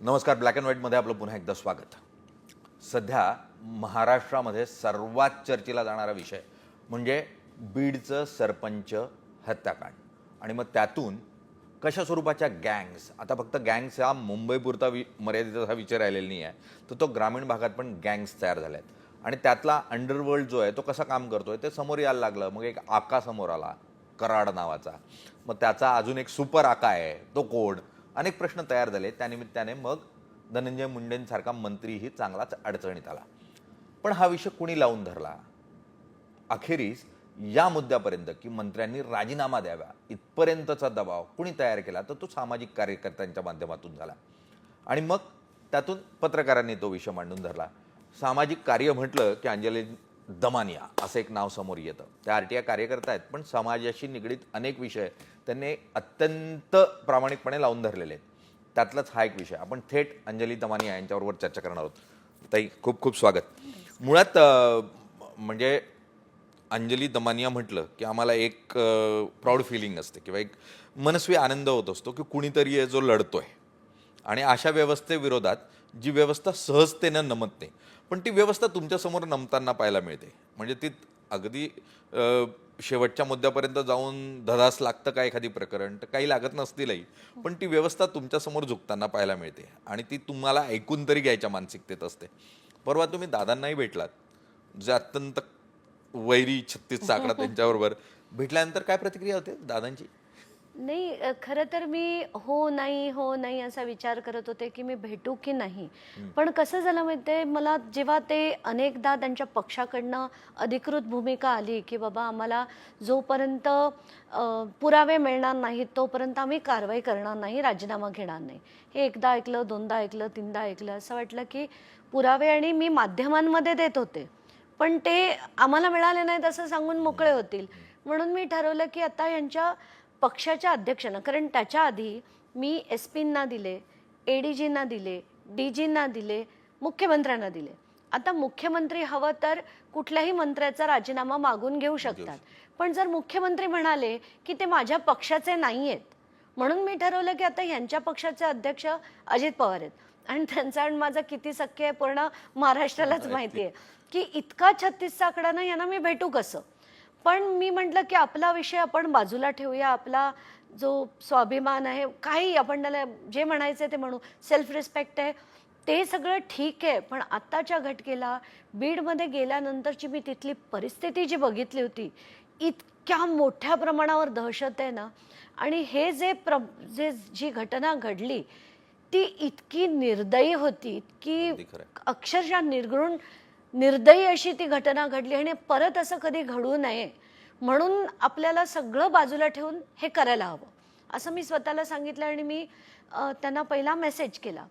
नमस्कार black and व्हाईटमध्ये आपलं पुन्हा एकदा स्वागत. सध्या महाराष्ट्रामध्ये सर्वात चर्चेला जाणारा विषय म्हणजे बीडचं सरपंच हत्याकांड. आणि मग त्यातून कशा स्वरूपाच्या गँग्स आता फक्त गँग्स हा मुंबईपुरता वि मर्यादेचा हा विचार राहिलेला नाही आहे तर तो ग्रामीण भागात पण गँग्स तयार झाल्या आहेत आणि त्यातला अंडरवर्ल्ड जो आहे तो कसा काम करतोय ते समोर यायला लागलं. मग एक आका समोर आला कराड नावाचा. मग त्याचा अजून एक सुपर आका आहे तो कोड अनेक प्रश्न तयार झाले. त्यानिमित्ताने मग धनंजय मुंडेंसारखा मंत्रीही चांगलाच अडचणीत आला. पण हा विषय कुणी लावून धरला? अखेरीस या मुद्द्यापर्यंत की मंत्र्यांनी राजीनामा द्यावा. इथपर्यंतचा दबाव कुणी तयार केला? तर तो सामाजिक कार्यकर्त्यांच्या माध्यमातून झाला. आणि मग त्यातून पत्रकारांनी तो विषय मांडून धरला. सामाजिक कार्य म्हटलं की अंजली दमानिया असं एक नाव समोर येतं. त्या आर टी आय कार्यकर्ता आहेत पण समाजाशी निगडीत अनेक विषय त्यांनी अत्यंत प्रामाणिकपणे लावून धरलेले आहेत. त्यातलाच हा एक विषय. आपण थेट अंजली दमानिया यांच्याबरोबर चर्चा करणार आहोत. ताई खूप खूप स्वागत. मुळात म्हणजे अंजली दमानिया म्हटलं की आम्हाला एक प्राऊड फिलिंग असते किंवा एक मनस्वी आनंद होत असतो की कुणीतरी आहे जो लढतोय. आणि अशा व्यवस्थेविरोधात जी व्यवस्था सहजतेनं नमत नाही. पण ती व्यवस्था तुमच्यासमोर नमताना पाहायला मिळते. म्हणजे ती अगदी शेवटच्या मुद्द्यापर्यंत जाऊन धदास लागतं का एखादी प्रकरण? तर काही लागत नसतीलही. पण ती व्यवस्था तुमच्यासमोर झुकताना पाहायला मिळते. आणि ती तुम्हाला ऐकून तरी घ्यायच्या मानसिकतेत असते. परवा तुम्ही दादांनाही भेटलात. जे अत्यंत वैरी छत्तीस आकडा त्यांच्याबरोबर भेटल्यानंतर काय प्रतिक्रिया होते दादांची? नाही खरं तर मी हो नाही हो नाही असा विचार करत होते की मी भेटू की नाही. पण कसं झालं माहितीये मला जेव्हा ते अनेकदा त्यांच्या पक्षाकडनं अधिकृत भूमिका आली की बाबा आम्हाला जोपर्यंत पुरावे मिळणार नाहीत तोपर्यंत आम्ही कारवाई करणार नाही राजीनामा घेणार नाही. हे एकदा ऐकलं दोनदा ऐकलं तीनदा ऐकलं असं वाटलं की पुरावे आणि मी माध्यमांमध्ये देत होते. पण ते आम्हाला मिळाले नाहीत असं सांगून मोकळे होतील. म्हणून मी ठरवलं की आता यांच्या पक्षाच्या अध्यक्षांना कारण त्याच्या आधी मी एस पींना दिले ए डी जींना दिले डी जींना दिले मुख्यमंत्र्यांना दिले. आता मुख्यमंत्री हवं तर कुठल्याही मंत्र्याचा राजीनामा मागून घेऊ शकतात. पण जर मुख्यमंत्री म्हणाले की ते माझ्या पक्षाचे नाही आहेत म्हणून मी ठरवलं की आता यांच्या पक्षाचे अध्यक्ष अजित पवार आहेत. आणि त्यांचा आणि माझा किती सख्य आहे पूर्ण महाराष्ट्रालाच माहिती. आहे. की इतका छत्तीसचा आकडा ना यांना मी भेटू कसं? पण मी म्हटलं की आपला विषय आपण बाजूला ठेवूया. आपला जो स्वाभिमान आहे काही आपण त्याला जे म्हणायचं ते म्हणू. सेल्फ रिस्पेक्ट आहे. ते सगळं ठीक आहे पण आत्ताच्या घटकेला बीडमध्ये गेल्यानंतरची मी तिथली परिस्थिती जी बघितली होती इतक्या मोठ्या प्रमाणावर दहशत आहे ना. आणि हे जे प्र जे जी घटना घडली ती इतकी निर्दयी होती इतकी. अक्षरशः निर्घृण निर्दयी अशी ती घटना घडली आणि परत असं कधी घडू नये म्हणून आपल्याला सगळं बाजूला ठेवून हे करायला हवं. असं मी स्वतःला सांगितलं आणि मी त्यांना पहिला मेसेज केला.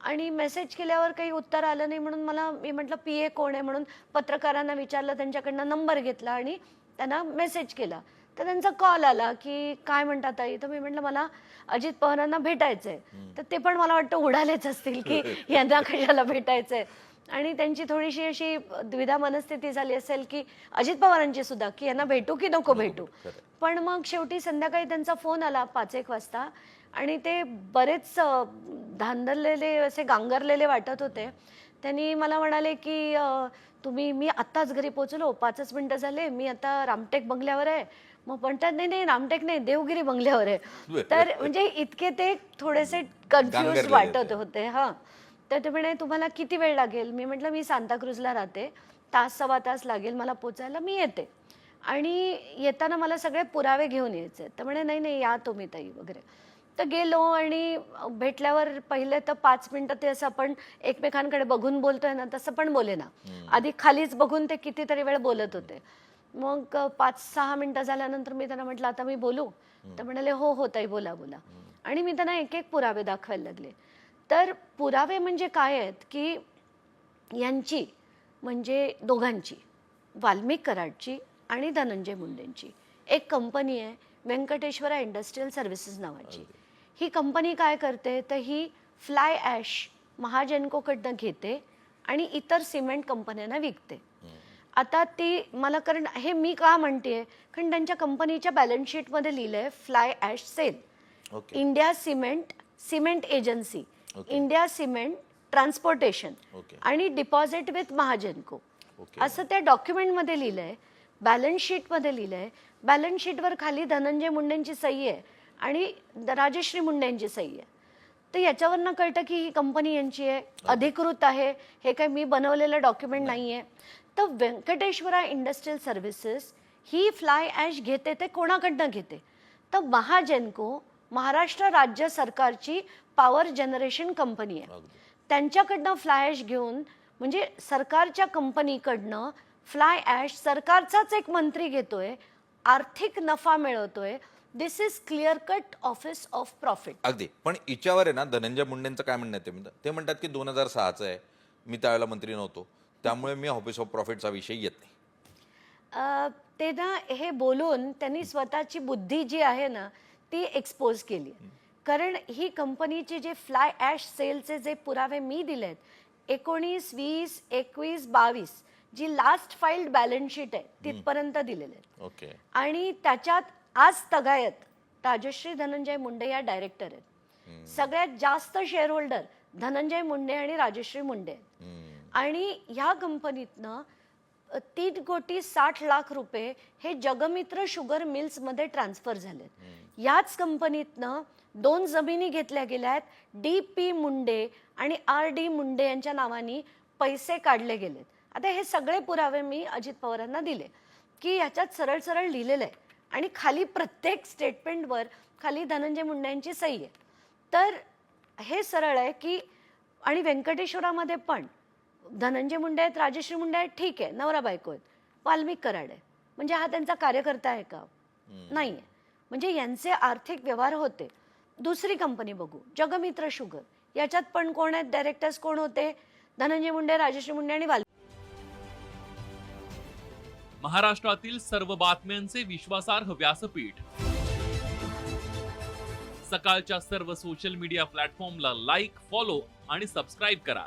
आणि मेसेज केल्यावर काही उत्तर आलं नाही म्हणून मला मी म्हटलं पी ए कोण आहे? म्हणून पत्रकारांना विचारलं त्यांच्याकडनं नंबर घेतला आणि त्यांना मेसेज केला. तर त्यांचा कॉल आला की काय म्हणतात आई? तर मी म्हटलं मला अजित पवारांना भेटायचं आहे तर ते पण मला वाटतं उडालेच असतील की यांना कशाला भेटायचं आहे आणि त्यांची थोडीशी अशी द्विधा मनस्थिती झाली असेल की अजित पवारांची सुद्धा की यांना भेटू की नको भेटू? पण मग शेवटी संध्याकाळी त्यांचा फोन आला पाच एक वाजता आणि ते बरेच धांदरलेले असे गांगरलेले वाटत होते. त्यांनी मला म्हणाले की तुम्ही मी आत्ताच घरी पोचलो पाचच मिनटं झाले मी आता रामटेक बंगल्यावर आहे. मग म्हणतात नाही नाही रामटेक नाही देवगिरी बंगल्यावर आहे. तर म्हणजे इतके ते थोडेसे कन्फ्युज वाटत होते. होते हा. तर ते म्हणे तुम्हाला किती वेळ लागेल? मी म्हटलं मी सांताक्रूजला राहते. तास सव्वा तास लागेल मला पोचायला. मी येते. आणि येताना मला सगळे पुरावे घेऊन यायचे. तर म्हणे नाही नाही या तुम्ही ताई वगैरे. तर गेलो आणि भेटल्यावर पहिले तर पाच मिनिटं ते असं आपण एकमेकांकडे बघून बोलतोय ना तसं पण बोले ना आधी खालीच बघून ते कितीतरी वेळ बोलत होते. मग पाच सहा मिनिटं झाल्यानंतर मी त्यांना म्हटलं आता मी बोलू. तर म्हणाले हो हो ताई बोला बोला. आणि मी त्यांना एक एक पुरावे दाखवायला लागले. तर पुरावे म्हणजे काय आहेत की यांची म्हणजे दोघांची वाल्मिक कराडची आणि धनंजय मुंडेंची. एक कंपनी आहे व्यंकटेश्वरा इंडस्ट्रीयल सर्व्हिसेस नावाची. ही कंपनी काय करते? तर ही फ्लाय ॲश महाजनकोकडनं घेते आणि इतर सिमेंट कंपन्यांना विकते. आता ती मला कारण हे मी का म्हणते कारण त्यांच्या कंपनीच्या बॅलन्स शीटमध्ये लिहिलंय fly ash sale okay India cement cement agency. India cement transportation. आणि डिपॉझिट विथ महाजनको ओके. असं त्या डॉक्युमेंटमध्ये लिहिलंय बॅलन्स शीटमध्ये लिहिलंय. बॅलन्स शीटवर खाली धनंजय मुंडेंची सही आहे आणि द- राजश्री मुंडे यांची सही आहे. तर याच्यावरनं कळतं की ही कंपनी यांची आहे अधिकृत आहे. हे काही मी बनवलेलं डॉक्युमेंट नाही. आहे तर व्यंकटेश्वरा इंडस्ट्रियल सर्व्हिसेस ही फ्लाय ॲश घेते ते कोणाकडनं घेते? तर महाजेनको महाराष्ट्र राज्य सरकारची पॉवर जनरेशन कंपनी आहे. त्यांच्याकडनं फ्लाय ॲश घेऊन म्हणजे सरकारच्या कंपनीकडनं फ्लाय ॲश सरकारचाच एक मंत्री घेतोय आर्थिक नफा मिळवतोय. This is clear cut office of profit अगदी. पण हिच्यावर आहे ना धनंजय मुंडेंचं काय म्हणणं आहे ते म्हणतात ते म्हणतात की दोन हजार सहाचं आहे. मी त्यावेळेला मंत्री नव्हतो. त्यामुळे मी ऑफिस ऑफ प्रॉफिटचा विषय येत नाही. अ, ते ना हे बोलून त्यांनी स्वतःची बुद्धी जी आहे ना ती एक्सपोज केली. कारण ही कंपनीचे जे फ्लाय ॲश सेलचे जे पुरावे मी दिलेत एकोणीस वीस एकवीस बावीस जी लास्ट फाईल्ड बॅलन्स शीट आहे तिथपर्यंत दिलेले आहेत. ओके. आणि त्याच्यात आज तगायत राजश्री धनंजय मुंडे या डायरेक्टर आहेत. सगळ्यात जास्त शेअर धनंजय मुंडे आणि राजश्री मुंडे आहेत. आणि ह्या कंपनीतनं तीन कोटी साठ लाख रुपये हे जगमित्र शुगर मिल्समध्ये ट्रान्सफर झालेत. याच कंपनीतनं दोन जमिनी घेतल्या गेल्या आहेत. डी पी मुंडे आणि आर डी मुंडे यांच्या नावानी पैसे काढले गेलेत. आता हे सगळे पुरावे मी अजित पवारांना दिले की ह्याच्यात सरळ सरळ लिहिलेलं आहे. आणि खाली प्रत्येक स्टेटमेंटवर खाली धनंजय मुंडे यांची सही आहे. तर हे सरळ आहे की आणि व्यंकटेश्वरामध्ये पण धनंजय मुंडे आहेत राजश्री मुंडे आहेत ठीक आहे नवरा बायको आहेत. वाल्मिक कराड. आहे म्हणजे हा त्यांचा कार्यकर्ता आहे का? नाही आहे म्हणजे यांचे आर्थिक व्यवहार होते. दुसरी कंपनी बघू. जगमित्र शुगर. याच्यात पण कोण आहेत? डायरेक्टर्स कोण होते? धनंजय मुंडे राजश्री मुंडे आणि वाल्मिक. महाराष्ट्रातील सर्व बातम्यांचे विश्वासार्ह व्यासपीठ. सकाळच्या सर्व सोशल मीडिया प्लॅटफॉर्मला लाईक फॉलो आणि सबस्क्राईब करा.